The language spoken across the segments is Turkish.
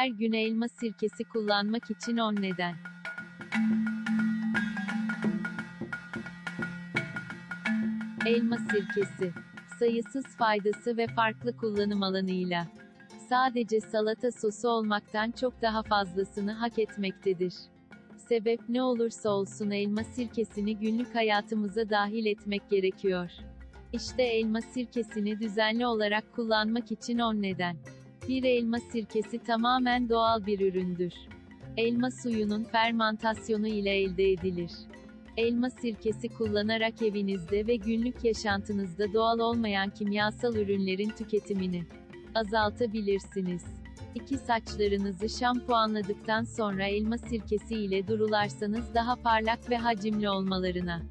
Her gün elma sirkesi kullanmak için 10 neden. Elma sirkesi. Sayısız faydası ve farklı kullanım alanıyla. Sadece salata sosu olmaktan çok daha fazlasını hak etmektedir. Sebep ne olursa olsun elma sirkesini günlük hayatımıza dahil etmek gerekiyor. İşte elma sirkesini düzenli olarak kullanmak için 10 neden. Bir elma sirkesi tamamen doğal bir üründür. Elma suyunun fermantasyonu ile elde edilir. Elma sirkesi kullanarak evinizde ve günlük yaşantınızda doğal olmayan kimyasal ürünlerin tüketimini azaltabilirsiniz. İki saçlarınızı şampuanladıktan sonra elma sirkesi ile durularsanız daha parlak ve hacimli olmalarına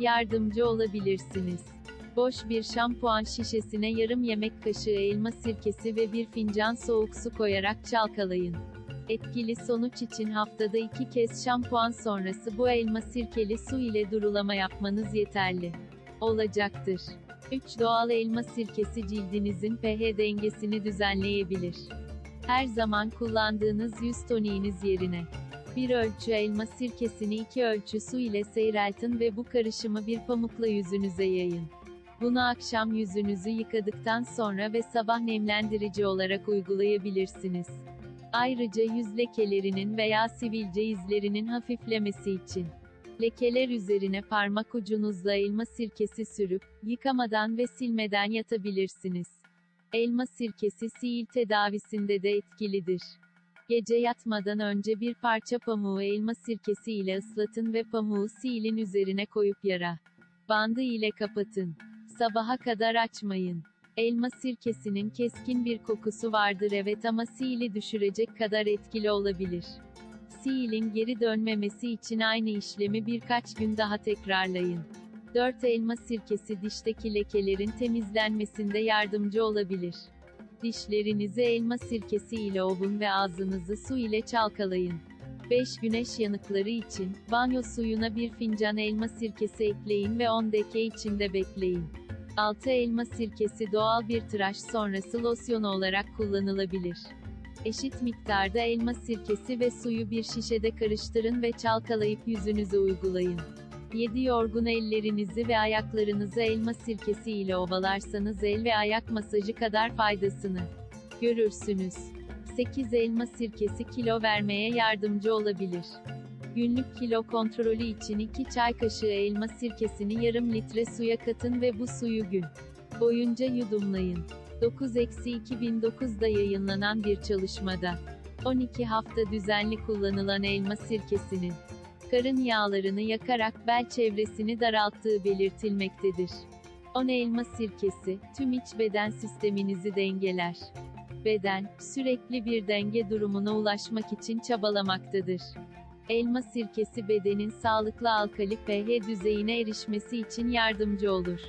yardımcı olabilirsiniz. Boş bir şampuan şişesine yarım yemek kaşığı elma sirkesi ve bir fincan soğuk su koyarak çalkalayın. Etkili sonuç için haftada iki kez şampuan sonrası bu elma sirkeli su ile durulama yapmanız yeterli olacaktır. 3 doğal elma sirkesi cildinizin pH dengesini düzenleyebilir. Her zaman kullandığınız yüz toniğiniz yerine bir ölçü elma sirkesini iki ölçü su ile seyreltin ve bu karışımı bir pamukla yüzünüze yayın. Bunu akşam yüzünüzü yıkadıktan sonra ve sabah nemlendirici olarak uygulayabilirsiniz. Ayrıca yüz lekelerinin veya sivilce izlerinin hafiflemesi için lekeler üzerine parmak ucunuzla elma sirkesi sürüp yıkamadan ve silmeden yatabilirsiniz. Elma sirkesi siil tedavisinde de etkilidir. Gece yatmadan önce bir parça pamuğu elma sirkesi ile ıslatın ve pamuğu siilin üzerine koyup yara bandı ile kapatın. Sabaha kadar açmayın. Elma sirkesinin keskin bir kokusu vardır evet ama siili düşürecek kadar etkili olabilir. Siilin geri dönmemesi için aynı işlemi birkaç gün daha tekrarlayın. 4 elma sirkesi dişteki lekelerin temizlenmesinde yardımcı olabilir. Dişlerinizi elma sirkesi ile ovun ve ağzınızı su ile çalkalayın. 5 güneş yanıkları için, banyo suyuna bir fincan elma sirkesi ekleyin ve 10 dakika içinde bekleyin. 6 elma sirkesi doğal bir tıraş sonrası losyon olarak kullanılabilir. Eşit miktarda elma sirkesi ve suyu bir şişede karıştırın ve çalkalayıp yüzünüze uygulayın. 7 yorgun ellerinizi ve ayaklarınızı elma sirkesi ile ovalarsanız el ve ayak masajı kadar faydasını görürsünüz. 8 elma sirkesi kilo vermeye yardımcı olabilir. Günlük kilo kontrolü için 2 çay kaşığı elma sirkesini yarım litre suya katın ve bu suyu gün boyunca yudumlayın. 9-2009'da yayınlanan bir çalışmada 12 hafta düzenli kullanılan elma sirkesinin karın yağlarını yakarak bel çevresini daralttığı belirtilmektedir. 10 elma sirkesi, tüm iç beden sisteminizi dengeler. Beden, sürekli bir denge durumuna ulaşmak için çabalamaktadır. Elma sirkesi bedenin sağlıklı alkali pH düzeyine erişmesi için yardımcı olur.